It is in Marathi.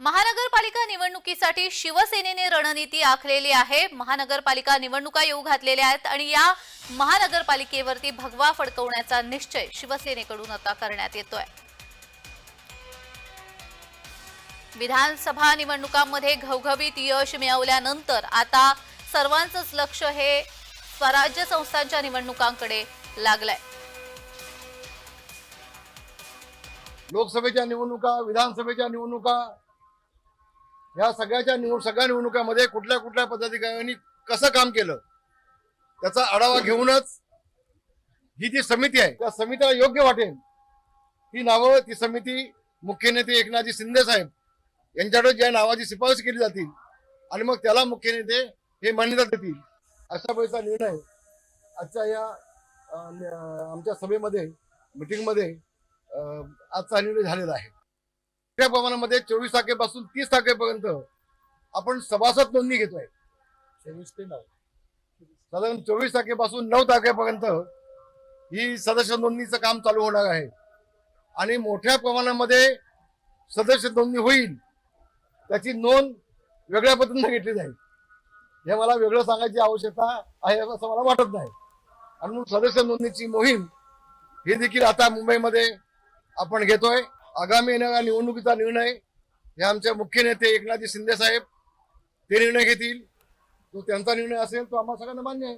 महानगरपालिका निवडणुकीसाठी शिवसेनेने रणनीती आखलेली आहे. महानगरपालिका निवडणुका येऊ घातलेल्या आहेत आणि या महानगरपालिकेवरती भगवा फडकवण्याचा निश्चय शिवसेनेकडून आता करण्यात येतोय. विधानसभा निवडणुकांमध्ये घवघवीत यश मिळवल्यानंतर आता सर्वांचंच लक्ष हे स्वराज्य संस्थांच्या निवडणुकांकडे लागलंय. लोकसभेच्या निवडणुका विधानसभेच्या निवडणुका ह्या सगळ्याच्या निवड सगळ्या निवडणुकामध्ये कुठल्या कुठल्या पदाधिकाऱ्यांनी कसं काम केलं त्याचा आढावा घेऊनच ही जी समिती आहे त्या समितीला योग्य वाटेल ही नावं ती समिती मुख्य नेते एकनाथजी शिंदे साहेब यांच्याकडे ज्या नावाची शिफारस केली जातील आणि मग त्याला मुख्य नेते हे मान्यता देतील अशा वेळेचा निर्णय आजच्या या आमच्या सभेमध्ये मिटिंगमध्ये आजचा निर्णय झालेला आहे. त्या प्रमाणामध्ये चोवीस तारखेपासून तीस तारखेपर्यंत आपण सभासद नोंदणी घेतोय. चोवीस ते नऊ. साधारण चोवीस तारखेपासून नऊ तारखेपर्यंत ही सदस्य नोंदणीचं काम चालू होणार आहे. आणि मोठ्या प्रमाणामध्ये सदस्य नोंदणी होईल त्याची नोंद वेगळ्या पद्धतीने घेतली जाईल. हे मला वेगळं सांगायची आवश्यकता आहे असं मला वाटत नाही. आणि म्हणून सदस्य नोंदणीची मोहीम ही देखील आता मुंबईमध्ये आपण घेतोय. आगामी येणाऱ्या निवडणुकीचा निर्णय हे आमचे मुख्य नेते एकनाथजी शिंदे साहेब ते निर्णय घेतील. तो त्यांचा निर्णय असेल तो आम्हाला सगळ्यांना मान्य आहे.